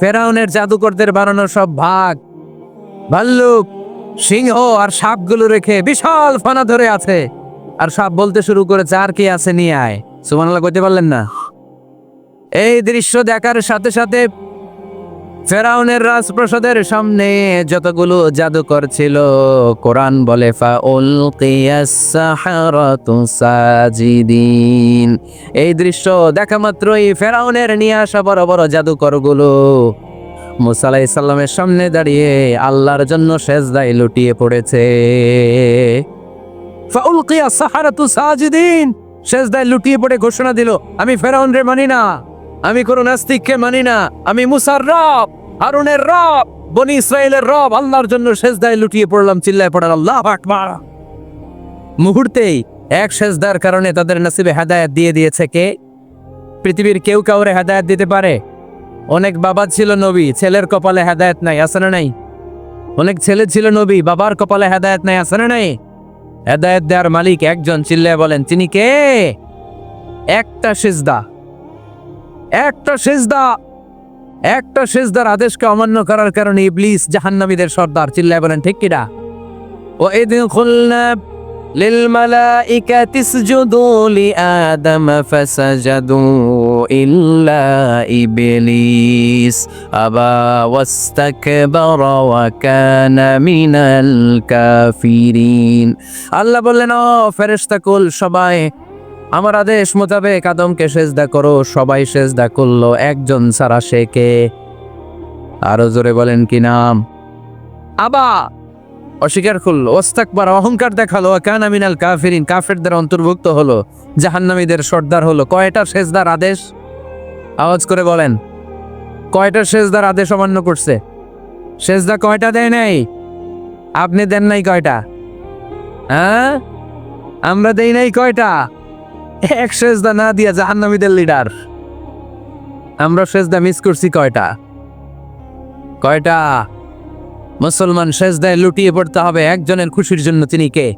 ফেরাউনের জাদুকরদের বানানো সব ভাগ। ভাল্লুক, সিংহ আর সাপগুলো রেখে বিশাল ফানা ধরে আছে। আর সাপ বলতে শুরু করে আর কি আছে নিয়ে আয়। সুমানাল্লাহ কইতে পারলেন না? এই দৃশ্য দেখার সাথে সাথে ফেরাউনের রাজপ্রসাদের সামনে যতগুলো জাদুকর ছিল, কোরআন বলে সাজিদিন এই দৃশ্য দেখা মাত্রই ফেরাউনের নিয়ে আসা বড় বড় জাদুকরগুলো। মুসা আলাইহিস সালামের সামনে দাঁড়িয়ে আল্লাহর জন্য সেজদায় লুটিয়ে পড়েছে। ফাউলকিয়া সাহারাতু সাজিদিন সেজদায় লুটিয়ে পড়ে ঘোষণা দিল, আমি ফেরাউন রে মানি না। আমি কোন নাস্তিককে মানি না। আমি মুসার রব, হারুনের রব, বনি ইসরায়েলের রব। আল্লাহর জন্য সেজদায় লুটিয়ে পড়লাম, চিল্লায় পড়ার আল্লাহ আকবার। মুহূর্তেই এক সেজদার কারণে তাদের নাসিবে হেদায়েত দিয়ে দিয়েছে কে? পৃথিবীর কেউ কাউরে হেদায়েত দিতে পারে? অনেক বাবা ছিল নবী, ছেলের কপালে হেদায়েত নাই, আছে না নাই? অনেক ছেলে ছিল নবী, বাবার কপালে হেদায়েত নাই, আছে না নাই? হেদায়েত দেওয়ার মালিক একজন, চিল্লায় বলেন, তিনি কে? একটা সিজদা। একটা সিজদা একটা সিজদার আদেশকে অমান্য করার কারণে ইবলিস জাহান্নামীদের সর্দার চিল্লায় বলেন ঠিক কিনা ও এদিন খুলনা للملائكة اسجدوا لآدم فسجدوا إلا إبليس أبى واستكبر وكان من الكافرين আল্লাহ বললেন ও ফেরেশতা কুল সবাই আমার আদেশ মোতাবেক আদমকে সেজদা করো, সবাই সেজদা করল, একজন সারা সে কে? আরও জোরে বলেন কি নাম? আবা! অস্বীকার করল ওস্তাকবার অহংকার দেখাল কান আমিনাল কাফিরিন, কাফেরদের অন্তর্ভুক্ত হলো, জাহান্নামীদের সর্দার হলো। কয়টা সেজদার আদেশ? আওয়াজ করে বলেন, কয়টা সেজদার আদেশ অমান্য করছে? সেজদা কয়টা দেয় নাই? আপনি দেন নাই কয়টা? হ্যাঁ? আমরা দেই নাই কয়টা? এক সেজদা না দিয়া জাহান্নামীদের লিডার আমরা সেজদা মিস করছি কয়টা? কয়টা? মুসলমান সেজদায় লুটিয়ে পড়তে হবে একজনের খুশির জন্য তিনি কে?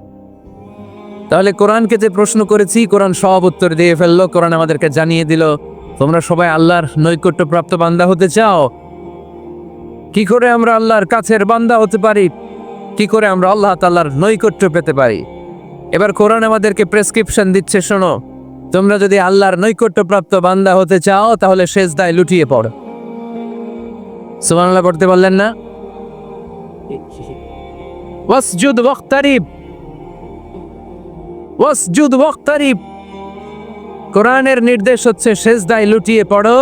তাহলে কোরআনকে যে প্রশ্ন করেছি, কোরআন সব উত্তর দিয়ে ফেলল, কোরআন আমাদেরকে জানিয়ে দিল। তোমরা সবাই আল্লাহর নৈকট্য প্রাপ্ত বান্দা হতে চাও? কি করে আমরা আল্লাহর কাছের বান্দা হতে পারি? কি করে আমরা আল্লাহ তাল্লাহর নৈকট্য পেতে পারি? এবার কোরআন আমাদেরকে প্রেসক্রিপশন দিচ্ছে, শোনো। তোমরা যদি আল্লাহর নৈকট্যপ্রাপ্ত বান্দা হতে চাও, তাহলে সেজদায় লুটিয়ে পড়ো। সুবহানাল্লাহ পড়তে পারলেন না? ওয়াসজুদ ওয়াসজুদ কোরআনের নির্দেশ হচ্ছে সেজদায় লুটিয়ে পড়ো,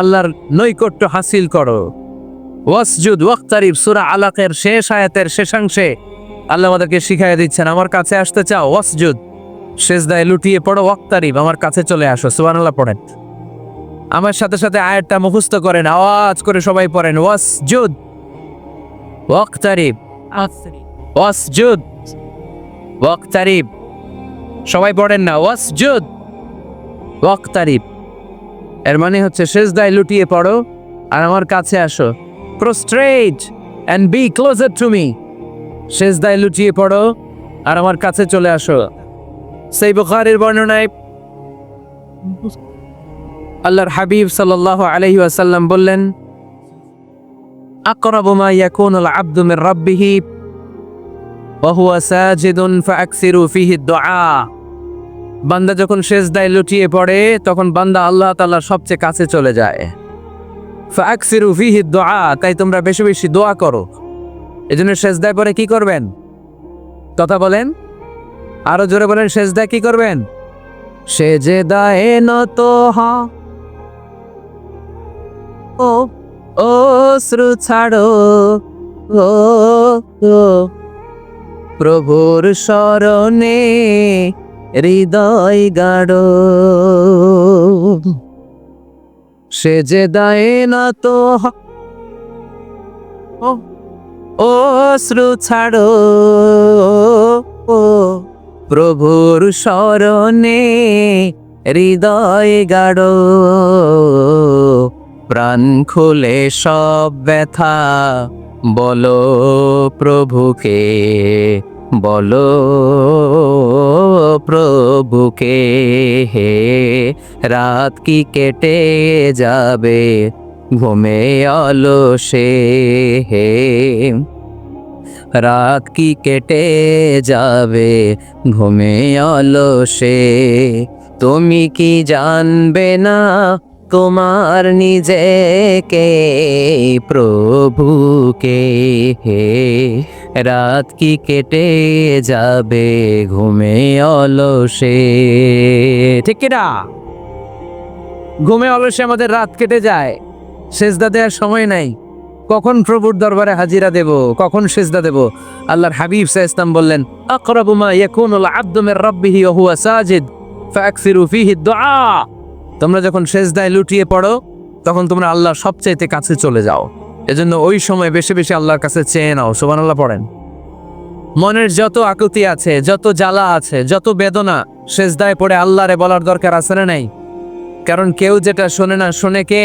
আল্লাহর নৈকট্য হাসিল করো। ওয়াসজুদ ওয়াক্তারিব, সূরা আলাকের শেষ আয়াতের শেষাংশে আল্লাহ আমাদেরকে শিখাইয়া দিচ্ছেন, আমার কাছে আসতে চাও, ওয়াসজুদ। সেজদায় লুটিয়ে পড়ো ওয়াক্তারিব আমার কাছে চলে আসো, সুবহানাল্লাহ পড়েন। আমার সাথে সাথে আয়াতটা মুখস্থ করেন, আওয়াজ করে সবাই পড়েন, ওয়াসজুদ। ওয়াক্তারিব ওয়াসজুদ। ওয়াক্তারিব সবাই পড়েন না, ওয়াসজুদ। ওয়াক্তারিব এর মানে হচ্ছে সেজদায় লুটিয়ে পড়ো আর আমার কাছে আসো। Prostrate and be closer to me সেজদায় লুটিয়ে পড়ো আর আমার কাছে চলে আসো। সেই বুখারের বর্ণনায় আল্লাহর হাবিব সাল্লাহ আলহি আসাল্লাম বললেন আকরাবুমা ইয়াকুন আল আব্দু মির রাব্বিহি, ওয়া হুয়া সাজিদুন ফাআকসিরু ফিহি দুআ। বান্দা যখন সেজদায় লুটিয়ে পড়ে, তখন বান্দা আল্লাহ তাআলার সবচেয়ে কাছে চলে যায়। ফাআকসিরু ফিহি দুআ, তাই তোমরা বেশি বেশি দোয়া করো। এজন্য সেজদায় পরে কি করবেন? কথা বলেন আরও জোরে বলেন সেজদায় কি করবেন? সেজদায় নত হা। ও অশ্রু ছাড়ো। ও ও, প্রভুর স্মরণে হৃদয় গাড়ো সে যে দায় না তো ও শ্রু ছাড়ো। ও প্রভুর স্মরণে হৃদয় গাড়ো প্রাণ খুলে সব ব্যথা। বলো প্রভুকে বলো প্রভুকে, হে রাত কি কেটে যাবে? ঘুমে অলসে হে রাত কি কেটে যাবে? ঘুমে অলসে। তুমি কি জানবে না তোমার নিজেকে, প্রভুকে? হে, রাত কি কেটে যাবে? ঘুমে অলসে। ঠিক না? ঘুমে অলসে আমাদের রাত কেটে যায়। সেজদা দেওয়ার সময় নাই। কখন প্রভুর দরবারে হাজিরা দেব? কখন সেজদা দেব? আল্লাহর হাবিব সাহ ইসলাম বললেন, আকরাবু মা ইয়াকুনুল আবদু মির রাব্বিহি ওয়া হুয়া সাজিদ, ফাকসিরু ফিহি দুআ তোমরা যখন সেজদায় লুটিয়ে পড়ো, তখন তোমরা আল্লাহর সবচাইতে কাছে চলে যাও। এজন্য ওই সময় বেশি বেশি আল্লাহর কাছে চেয়ে নাও, সুবহানাল্লাহ পড়েন। মনের যত আকুতি আছে, যত জ্বালা আছে, যত বেদনা, সেজদায় পড়ে আল্লাহরে বলার দরকার আছে না নাই? কারণ কেউ যেটা শোনে না, শোনে কে?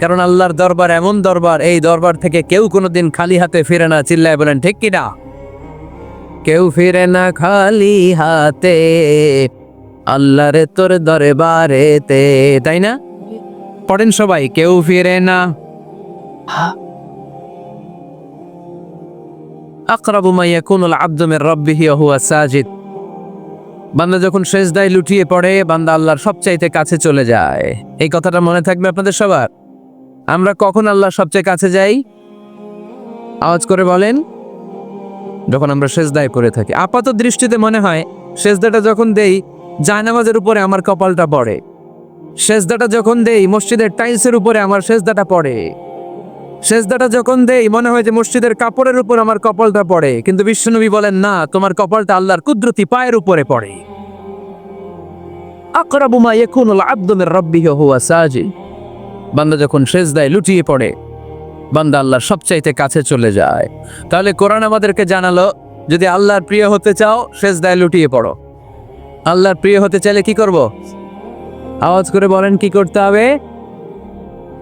কারণ আল্লাহর দরবার এমন দরবার, এই দরবার থেকে কেউ কোনোদিন খালি হাতে ফিরে না, চিল্লায় বলেন, ঠিক কিনা? কেউ ফিরে না খালি হাতে, আল্লাহরে তোর দরবারেতে, তাই না? পড়েন সবাই, কেউ ফিরে না। আকরাবু মা ইয়াকুনুল আবদু মির হুয়া সাজিদ। বান্দা যখন সেজদায় লুটিয়ে পড়ে, বান্দা আল্লাহর সবচাইতে কাছে চলে যায়। এই কথাটা মনে থাকবে আপনাদের সবার? আমরা কখন আল্লাহ সবচেয়ে কাছে যাই? আওয়াজ করে বলেন, যখন আমরা সেজদায় করে থাকি। আপাত দৃষ্টিতে মনে হয়, সেজদাটা যখন দেই, জায়নামাজের উপরে আমার কপালটা পড়ে। সেজদাটা যখন দেই, মসজিদের টাইলসের উপরে আমার সেজদাটা পড়ে। সেজদাটা যখন দেই, মনে হয় যে মসজিদের কাপড়ের উপর আমার কপালটা পড়ে। কিন্তু বিশ্বনবী বলেন, না, তোমার কপালটা আল্লাহর কুদরতি পায়ের উপরে পড়ে। আকরাবু মা ইয়াকুনুল আবদু মির রাব্বিহি হুয়া সাজিদ। বান্দা যখন সেজদায় লুটিয়ে পড়ে, বান্দা আল্লাহর সবচাইতে কাছে চলে যায়। তাহলে কোরআন আমাদেরকে জানালো, যদি আল্লাহর প্রিয় হতে চাও, সেজদায় লুটিয়ে পড়ো। আল্লাহর প্রিয় হতে চাইলে কি করব? আওয়াজ করে বলেন কি করতে হবে?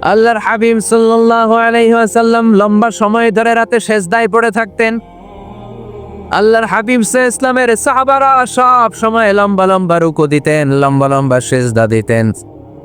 আল্লাহর হাবিব আলাইহি লম্বা সময় ধরে রাতে সেজদায় পড়ে থাকতেন। আল্লাহর হাবিব সে ইসলামের সাহাবারা সব সময় লম্বা লম্বা রুকু দিতেন, লম্বা লম্বা সেজদা দিতেন।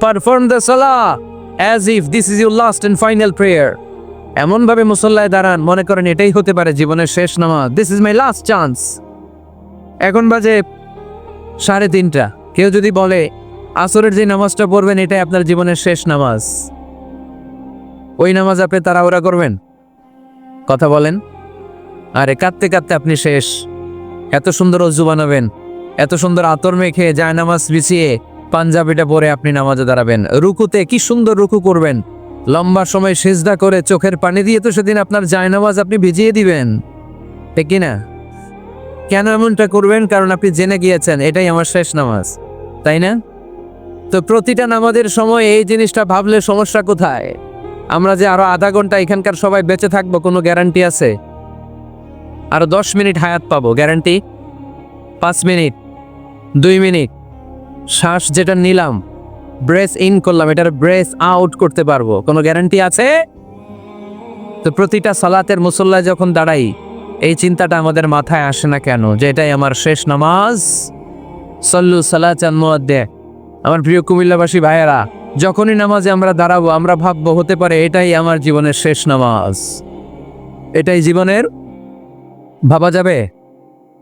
পারফর্ম দ্য সালা as if this is your last and final prayer এমন ভাবে মুসল্লায় দাঁড়ান, মনে করেন এটাই হতে পারে জীবনের শেষ নামাজ। This is my last chance এখন বাজে সাড়ে তিনটা। কেউ যদি বলে, আসরের যে নামাজটা পড়বেন, এটাই আপনার জীবনের শেষ নামাজ। ওই নামাজ আপনি তাড়াহুড়া করবেন? কথা বলেন। আরে, কাঁদতে কাঁদতে আপনি শেষ। এত সুন্দর অজু বানাবেন। এত সুন্দর আতর মেখে যায় নামাজ বিছিয়ে পাঞ্জাবিটা পরে আপনি নামাজে দাঁড়াবেন। রুকুতে কি সুন্দর রুকু করবেন। লম্বা সময় সেজদা করে চোখের পানি দিয়ে তো সেদিন আপনার জায়নামাজ আপনি ভিজিয়ে দিবেন। ঠিক না? কেন এমনটা করবেন? কারণ আপনি জেনে গিয়েছেন, এটাই আমার শেষ নামাজ। তাই না? তো প্রতিটা নামাজের সময় এই জিনিসটা ভাবলে সমস্যা কোথায়? আমরা যে আরও আধা ঘণ্টা এখানকার সবাই বেঁচে থাকব, কোনো গ্যারান্টি আছে? আরও দশ মিনিট হায়াত পাবো, গ্যারান্টি? পাঁচ মিনিট, দুই মিনিট শ্বাস যেটা নিলাম ব্রেস ইন করলাম, এটার ব্রেস আউট করতে পারব। কোনো গ্যারান্টি আছে? তো প্রতিটা সালাতের মুসল্লায় যখন দাঁড়াই, এই চিন্তাটা আমাদের মাথায় আসে না কেন? যে এটাই আমার শেষ নামাজ। সল্লু সালাচান মুয়াদ্দে আমার প্রিয় কুমিল্লাবাসী ভাইয়েরা, যখনই নামাজে আমরা দাঁড়াবো, আমরা ভাববো, হতে পারে এটাই আমার জীবনের শেষ নামাজ। এটাই জীবনের, ভাবা যাবে?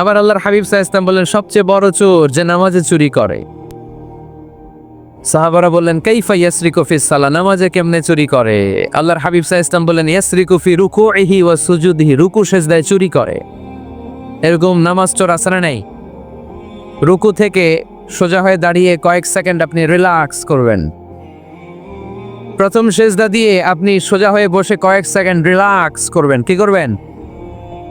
আবার আল্লাহর হাবিব সাহা বললেন, সবচেয়ে বড় চোর যে নামাজে চুরি করে। সাহাবারা বললেন, কাইফা ইয়াসরিকু ফিস সালা নামাজে কেমনে চুরি করে? আল্লাহর হাবিব সাহা বললেন, ইয়াসরিকু ফি রুকুইহি ওয়া সুজুদিহি, রুকু সেজদায় চুরি করে। এরকম নামাজ চোর আসরে নেই? রুকু থেকে সোজা হয়ে দাঁড়িয়ে কয়েক সেকেন্ড আপনি রিল্যাক্স করবেন। প্রথম সেজদা দিয়ে আপনি সোজা হয়ে বসে কয়েক সেকেন্ড রিল্যাক্স করবেন। কি করবেন?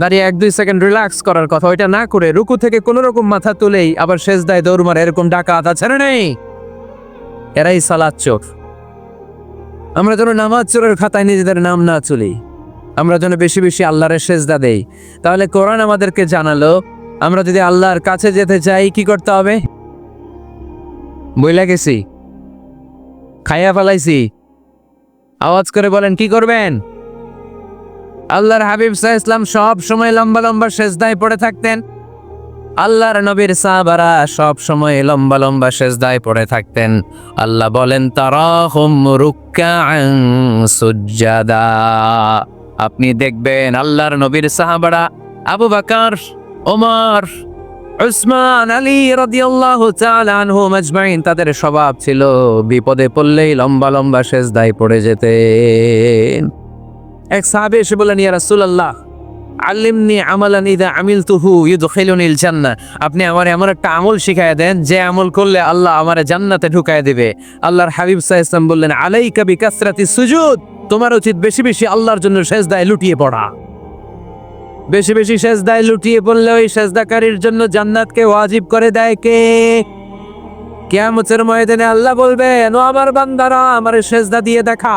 দাঁড়িয়ে এক দুই সেকেন্ড রিল্যাক্স করার কথা, ওইটা না করে রুকু থেকে কোনো রকম মাথা তুলেই আবার শেষদায় দৌড় মারে এরকম ডাকা আধা ছেড়ে নেই। এরাই সালাদ চোর। আমরা যেন নামাজ চোরের খাতায় নিজেদের নাম না চলি আমরা যেন বেশি বেশি আল্লাহরের সেজদা দেই। তাহলে কোরআন আমাদেরকে জানালো, আমরা যদি আল্লাহর কাছে যেতে চাই, কি করতে হবে? বইলা গেছি। খাইয়া ফেলাইছি। আওয়াজ করে বলেন, কি করবেন? আল্লাহর হাবিব সাহ ইসলাম সব সময় লম্বা লম্বা সেজদায় পড়ে থাকতেন। আল্লাহর নবীর সাহাবারা সব সময় লম্বা লম্বা সেজদায় পড়ে থাকতেন। আল্লাহ বলেন সুজ্জাদা। আপনি দেখবেন আল্লাহর নবীর সাহাবারা আবু বকর ওমর উসমান, আলী রাদিয়াল্লাহু তাআলা আনহুম আজমাইন তাদের স্বভাব ছিল বিপদে পড়লেই লম্বা লম্বা সেজদায় পড়ে যেতেন। এক সাহাবে এসে বলেন ইয়া রাসূলুল্লাহ, আল্লিমনি আমালান ইদা আমিলতুহু ইউদখিলুনিল জান্নাহ। আপনি আমার এমন একটা আমল শিখায় দেন, যে আমল করলে আল্লাহ আমার জান্নাতে ঢুকায় দিবে। আল্লাহর হাবিব ওয়াসাল্লাম বললেন, আলাইকা বিকাসরাতি সুজুদ, তোমার উচিত বেশি বেশি আল্লাহর জন্য সেজদায় লুটিয়ে পড়া। বেশি বেশি সেজদায় লুটিয়ে পড়লে ওই সেজদাকারীর জন্য জান্নাতকে ওয়াজিব করে দেয় কে? কিয়ামতের ময়দানে আল্লাহ বলবেন, ও আমার বান্দারা, আমার সেজদা দিয়ে দেখা।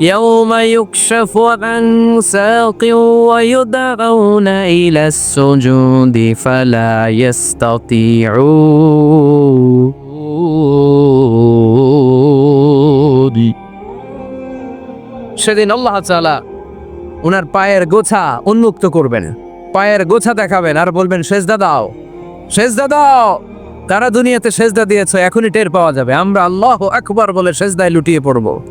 يوم يكشف عن ساق ويدعون إلى السجود فلا يستطيعون সেদিন আল্লাহ তাআলা ওনার পায়ের গোছা উন্মুক্ত করবেন পায়ের গোছা দেখাবেন আর বলবেন সেজদা দাও সেজদা দাও তারা দুনিয়াতে সেজদা দিয়েছে, এখনই টের পাওয়া যাবে। আমরা আল্লাহ আকবার বলে সেজদায় লুটিয়ে পড়ব।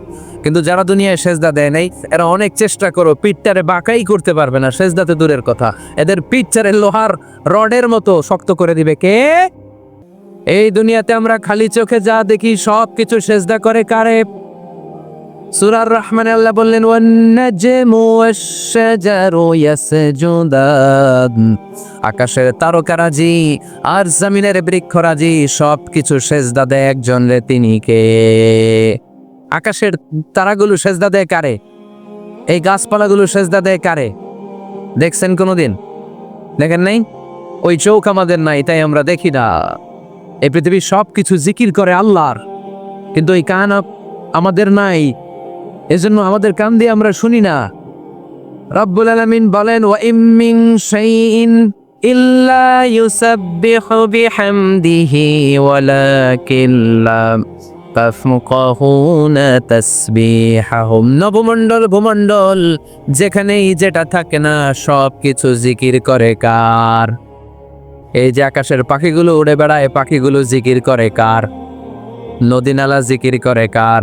কিন্তু যারা দুনিয়ায় সেজদা দেয় নাই, এরা অনেক চেষ্টা করো, পিঠটারে বাঁকাই করতে পারবে না সেজদাতে দূরের কথা। এদের পিঠটারে লোহার রডের মতো শক্ত করে দিবে। কে? এই দুনিয়াতে আমরা খালি চোখে যা দেখি সব কিছু সেজদা করে কারে? সুরার রহমান আল্লাহ বললেন আকাশের তারকারাজি আর জমিনের বৃক্ষরাজি সব কিছু সেজদা দেয় একজন রে তিনি কে? আকাশের তারাগুলো সেজদা দেয় কারে? এই গাছপালাগুলো সেজদা দেয় কারে? দেখছেন কোনোদিন? দেখেন নাই? ওই চোখ আমাদের নাই, তাই আমরা দেখি না। এই পৃথিবীর সব কিছু জিকির করে আল্লাহর, কিন্তু এই কান আমাদের নাই। এজন্য আমাদের কান দিয়ে আমরা শুনি না। রব্বুল আলমিন বলেন ও ইমিং শাইইন ইল্লা ইউসাব্বিহু বিহামদিহি, ওয়ালাকিন লাম নবমণ্ডল, ভূমণ্ডল, যেখানেই যেটা থাকে না সব কিছু জিকির করে কার? এই যে আকাশের পাখিগুলো উড়ে বেড়ায়, পাখিগুলো জিকির করে কার? নদীনালা জিকির করে কার?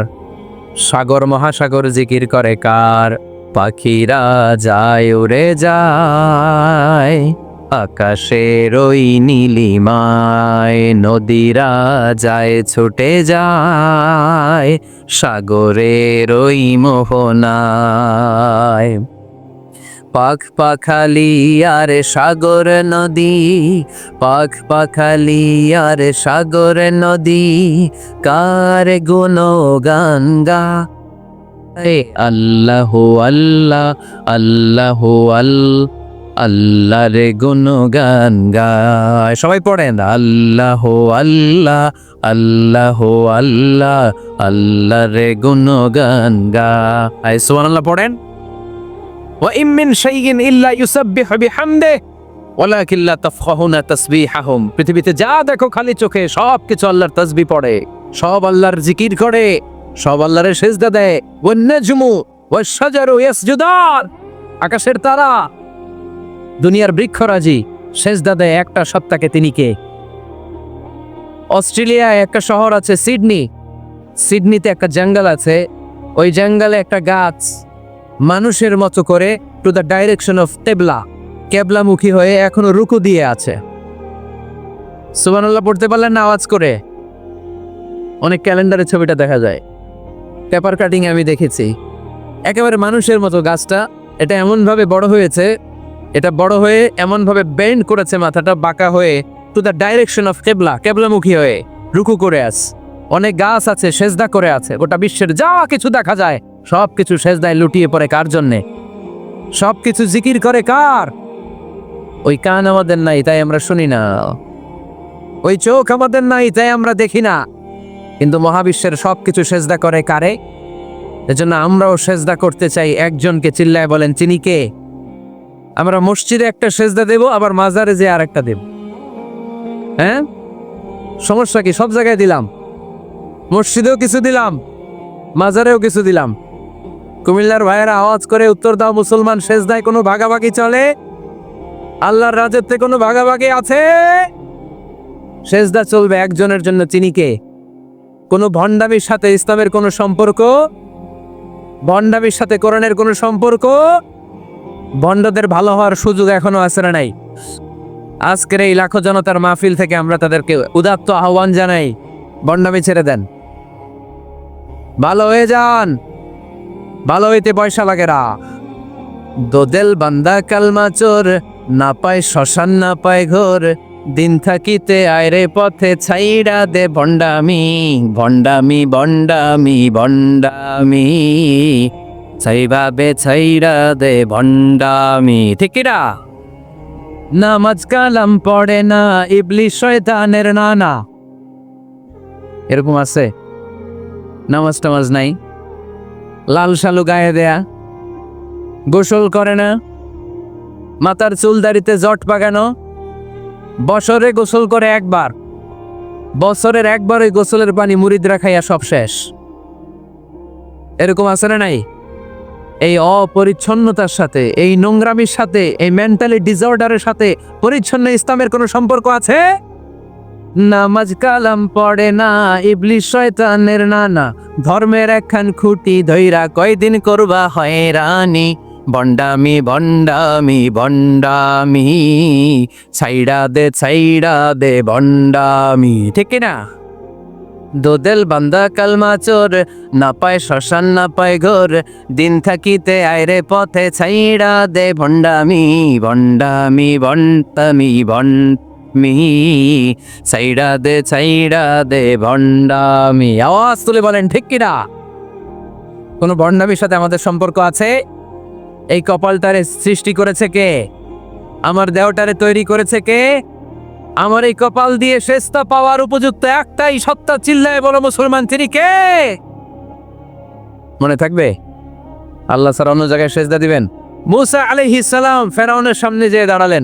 সাগর মহাসাগর জিকির করে, কার পাখিরা যায়, উড়ে যায়। আকাশের ওই নীলিমায় নদীরা যায়, ছুটে যায়। সাগরের ওই মোহনায় পাখ পাখালি আর সাগর নদী পাখ পাখালি আর সাগর নদী, কার গান গা? এ আল্লাহ আল্লাহ আল্লাহ আল আল্লাহ রে গুণ গান গায় সবাই পড়েন, আল্লাহ আল্লাহ আল্লাহ আল্লাহ আল্লাহ রে গুণ গান গায় সুবহানাল্লাহ, পড়েন। ওয়া ইমিন শাইইন ইল্লা ইউসাব্বিহু বিহামদে ওয়ালাকিল্লা তাফকাহুনা তাসবিহাহুম। পৃথিবীতে যা দেখো খালি চোখে সব কিছু আল্লাহর তসবি পড়ে। সব আল্লাহর জিকির করে, সব আল্লাহরের সেজদা দেয়। ওয়ান নাজমু ওয়াস শাজারু, ইয়াসজুদান। আকাশের তারা, দুনিয়ার বৃক্ষরাজি, সেজদা দেয় একটা সত্তাকে তিনি কে? অস্ট্রেলিয়ায় একটা শহর আছে সিডনি। সিডনিতে একটা জঙ্গল আছে। ওই জঙ্গলে একটা গাছ। মানুষের মতো করে টু দ্য ডাইরেকশন অফ তেবলা কেবলামুখী হয়ে এখনও রুকু দিয়ে আছে। সুবহানাল্লাহ, পড়তে পারলেন না আওয়াজ করে? অনেক ক্যালেন্ডারের ছবিটা দেখা যায়। পেপার কাটিং আমি দেখেছি। একেবারে মানুষের মতো গাছটা, এটা এমনভাবে বড় হয়েছে, এটা বড় হয়ে এমনভাবে বেন্ড করেছে মাথাটা, বাঁকা হয়ে টু দ্য ডাইরেকশন অফ কেবলা কেবলামুখী হয়ে রুকু করে আস অনেক গাছ আছে, সেজদা করে আছে, গোটা বিশ্বের যা কিছু দেখা যায় সব কিছু সেজদায় লুটিয়ে পড়ে কার জন্যে? সব কিছু জিকির করে কার? ওই কান আমাদের নাই, তাই আমরা শুনি না। ওই চোখ আমাদের নাই, তাই আমরা দেখি না। কিন্তু মহাবিশ্বের সব কিছু সেজদা করে কারে? এজন্য আমরাও সেজদা করতে চাই একজনকে, চিল্লায় বলেন, চিনি কে? আমরা মসজিদে একটা সেজদা দেব, আবার মাজারে যে আর একটা দেব। হ্যাঁ? সমস্যা কি? সব জায়গায় দিলাম। মসজিদেও কিছু দিলাম, মাজারেও কিছু দিলাম। কুমিল্লার ভাইয়েরা আওয়াজ করে উত্তর দাও, মুসলমান সেজদায় কোনো ভাগাভাগি চলে? আল্লাহর রাজত্বে কোনো ভাগাভাগি আছে? সেজদা চলবে একজনের জন্য চিনিকে কোনো ভণ্ডামির সাথে ইসলামের কোনো সম্পর্ক? ভণ্ডামির সাথে কোরআনের কোনো সম্পর্ক? ভণ্ডদের ভালো হওয়ার সুযোগ এখনও আছে না নাই? আজকের এই লাখো জনতার মাহফিল থেকে আমরা তাদেরকে উদাত্ত আহ্বান জানাই। ভণ্ডামি ছেড়ে দেন। ভালো হয়ে যান। ভালো হইতে পয়সা লাগে না দোদেল বান্দা কালমা চোর, না পায় শ্মশান, না পায় ঘোর। দিন থাকিতে আয়রে পথে ছাইড়া দে ভণ্ডামি ভণ্ডামি ভণ্ডামি ভণ্ডামি। ছাইভাবে ছাইড়া দে ভণ্ডামি, ঠিক কিনা নামাজ কালাম পড়ে না ইবলিশ শয়তানের নানা। এরকম আছে। নামাজ টামাজ নাই। লাল শালু গায়ে দেয়া। গোসল করে না। মাথার চুল দাড়িতে জট পাকানো বছরে গোসল করে একবার। বছরের একবার ওই গোসলের পানি মুরিদরা খাইয়া সব শেষ। এরকম আছে না নাই? এই অপরিচ্ছন্নতার সাথে, এই নোংরামির সাথে, এই মেন্টালি ডিসঅর্ডারের সাথে, পরিচ্ছন্ন ইসলামের কোনো সম্পর্ক আছে? নামাজ কালাম পড়ে না ইবলিশ শয়তানের নানা। ধর্মের একখান খুঁটি ধৈরা কয়দিন করবা হয়রানি। বন্ডামি বন্ডামি বন্ডামি ছাইড়া দে ছাইড়া দে বন্ডামি ঠিক না? দোদেল বান্দা কালমা চোর না পায় শ্মশান, না পায় ঘোর। দিন থাকিতে আয়রে পথে ছাইড়া দে, ভণ্ডামি ভণ্ডামি বন্টামি বন্টমি ছাইড়া দে ছাইড়া দে, ভণ্ডামি। আওয়াজ তুলে বলেন, ঠিক কিনা কোনো ভণ্ডামির সাথে আমাদের সম্পর্ক আছে? এই কপালটারে সৃষ্টি করেছে কে? আমার দেহটারে তৈরি করেছে কে? আমার এই কপাল দিয়ে শেষটা পাওয়ার উপযুক্ত একটাই সত্তা চিল্লায় বলো, মুসলমান, তিনি কে? মনে থাকবে? আল্লাহ স্যার অন্য জায়গায় সেজদা দিবেন। মুসা আলাইহিস সালাম ফেরাউনের সামনে যেয়ে দাঁড়ালেন।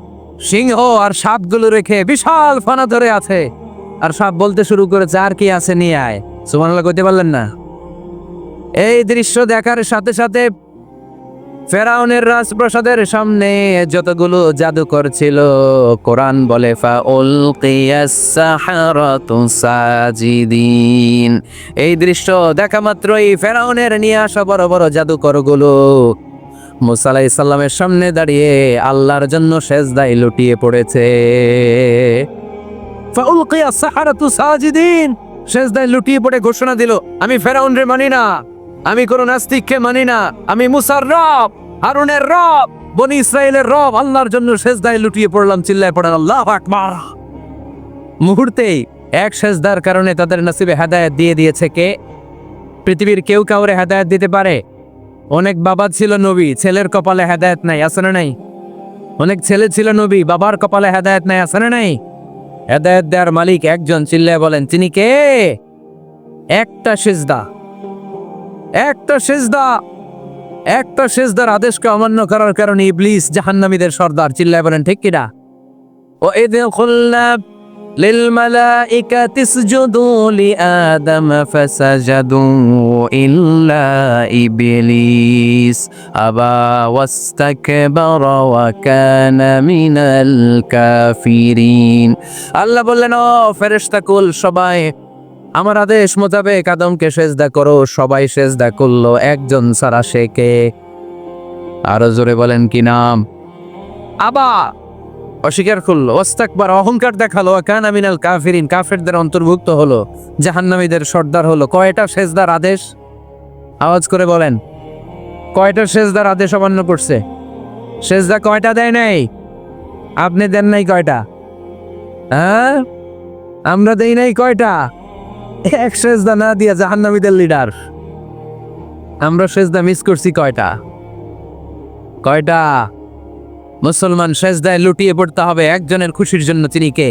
সিংহ আর সাপগুলো রেখে বিশাল ফানা ধরে আছে। আর সাপ বলতে শুরু করেছে, আর কি আছে নিয়ে আয়। সুমানাল্লাহ কইতে পারলেন না। এই দৃশ্য দেখার সাথে সাথে ফেরাউনের রাজপ্রাসাদের সামনে যতগুলো জাদুকর ছিল, কোরআন বলে সাজিদিন। এই দৃশ্য দেখা মাত্রই ফেরাউনের নিয়ে আসা বড় বড় জাদুকরগুলো মুসা আলাইহিস সালামের সামনে দাঁড়িয়ে আল্লাহর জন্য সেজদায় লুটিয়ে পড়েছে। সেজদায় লুটিয়ে পড়ে ঘোষণা দিল, আমি ফেরাউন রে মানি না, আমি কোন নাস্তিককে মানি না, আমি মুসার রব, হারুনের রব, বনি ইসরায়েলের রব, আল্লাহর জন্য সেজদায় লুটিয়ে পড়লাম, চিল্লায় পড়েন, আল্লাহ আকবার। মুহূর্তেই এক সেজদার কারণে তাদের নসিবে হেদায়েত দিয়ে দিয়েছে কে? পৃথিবীর কেউ কাউরে হেদায়েত দিতে পারে? অনেক বাবা ছিল নবী, ছেলের কপালে হেদায়েত নাই, আছে না নাই? অনেক ছেলে ছিল নবী, বাবার কপালে হেদায়েত নাই, আছে না নাই? হেদায়েত দেওয়ার মালিক একজন চিল্লায় বলেন, তিনি কে? একটা সেজদা। একটা সেজদা। একটা সেজদার আদেশকে অমান্য করার কারণে ইবলিস জাহান্নামীদের সর্দার। চিল্লায় বলেন, ঠিক কিনা ও এদে খুলনা للملائكة اسجدوا لآدم فسجدوا إلا إبليس أبى واستكبر وكان من الكافرين আল্লাহ বললেন ও ফেরেশতা কুল সবাই আমার আদেশ মোতাবেক আদমকে সেজদা করো সবাই সেজদা করলো একজন সারা সে কে আরো জোরে বলেন কি নাম আবা অস্বীকার করল। ওস্তাকবার অহংকার দেখাল। কান আমিনাল কাফিরিন, কাফেরদের অন্তর্ভুক্ত হলো। জাহান্নামীদের সর্দার হলো। কয়টা সেজদার আদেশ? আওয়াজ করে বলেন। কয়টা সেজদার আদেশ অমান্য করছে? সেজদা কয়টা দেয় নাই? আপনি দেন নাই কয়টা? হ্যাঁ? আমরা দেই নাই কয়টা? এক সেজদা না দিয়া জাহান্নামীদের লিডার। আমরা সেজদা মিস করছি কয়টা? কয়টা? মুসলমান সেজদায় লুটিয়ে পড়তে হবে একজনের খুশির জন্য তিনি কে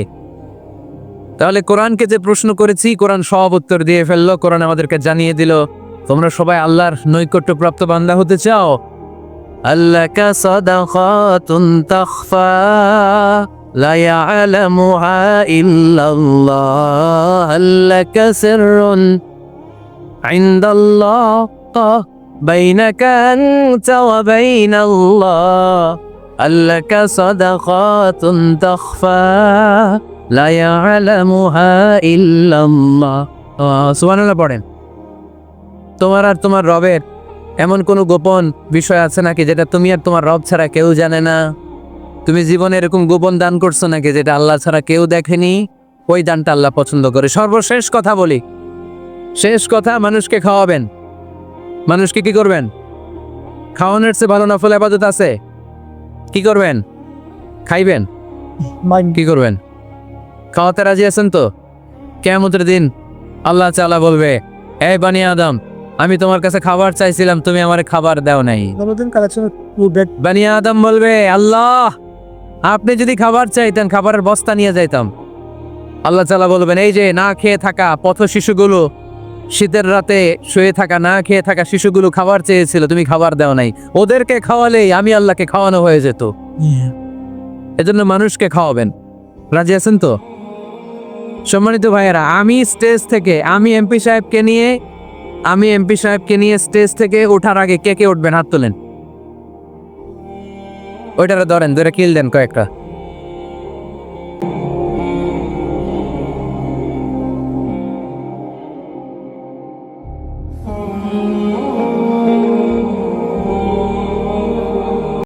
তাহলে কোরআনকে যে প্রশ্ন করেছি কোরআন সব উত্তর দিয়ে ফেললো কোরআন আমাদেরকে জানিয়ে দিল তোমরা সবাই আল্লাহর নৈকট্য প্রাপ্ত বান্দা হতে চাও আল্লাহ কা সাদাকাতুন তাখফা لا يعلمها إلا الله هل لك سر عند الله بينك أنت وبين الله هل لك صدقات تخفى لا يعلمها إلا الله সুবহান আল্লাহ পড়েন তোমার আর তোমার রবের এমন কোনো গোপন বিষয় আছে নাকি যেটা তুমি আর তোমার রব ছাড়া কেউ জানে না তুমি জীবনে এরকম গোপন দান করছো নাকি যেটা আল্লাহ ছাড়া কেউ দেখেনি ওই দানটা আল্লাহ পছন্দ করে সর্বশেষ কথা বলি শেষ কথা মানুষকে খাওয়াবেন মানুষকে কি করবেন খাওয়ানোর চেয়ে ভালো নফল আবাদত আছে কি করবেন? খাইবেন? কি করবেন? খাওয়াতে রাজি আছেন তো? কেমতের দিন আল্লাহ চালা বলবে এই বানি আদম আমি তোমার কাছে খাবার চাইছিলাম তুমি আমার খাবার দাও নাই। বানি আদম বলবে আল্লাহ আপনি যদি খাবার চাইতেন খাবারের বস্তা নিয়ে যাইতাম। আল্লাহ চালা বলবেন এই যে না খেয়ে থাকা পথ শিশুগুলো শীতের রাতে শুয়ে থাকা, না খেয়ে থাকা শিশুগুলো খাবার চেয়েছিল, তুমি খাবার দাও নাই। ওদেরকে খাওয়ালেই আমি আল্লাহকে খাওয়ানো হয়ে যেত। এজন্য মানুষকে খাওয়াবেন। রাজি আছেন তো? সম্মানিত ভাইয়েরা, আমি স্টেজ থেকে, আমি এমপি সাহেবকে নিয়ে, আমি এমপি সাহেবকে নিয়ে স্টেজ থেকে ওঠার আগে কে কে উঠবেন? হাত তোলেন। ওইটারে ধরেন, ধরে কিল দেন কয়েকটা।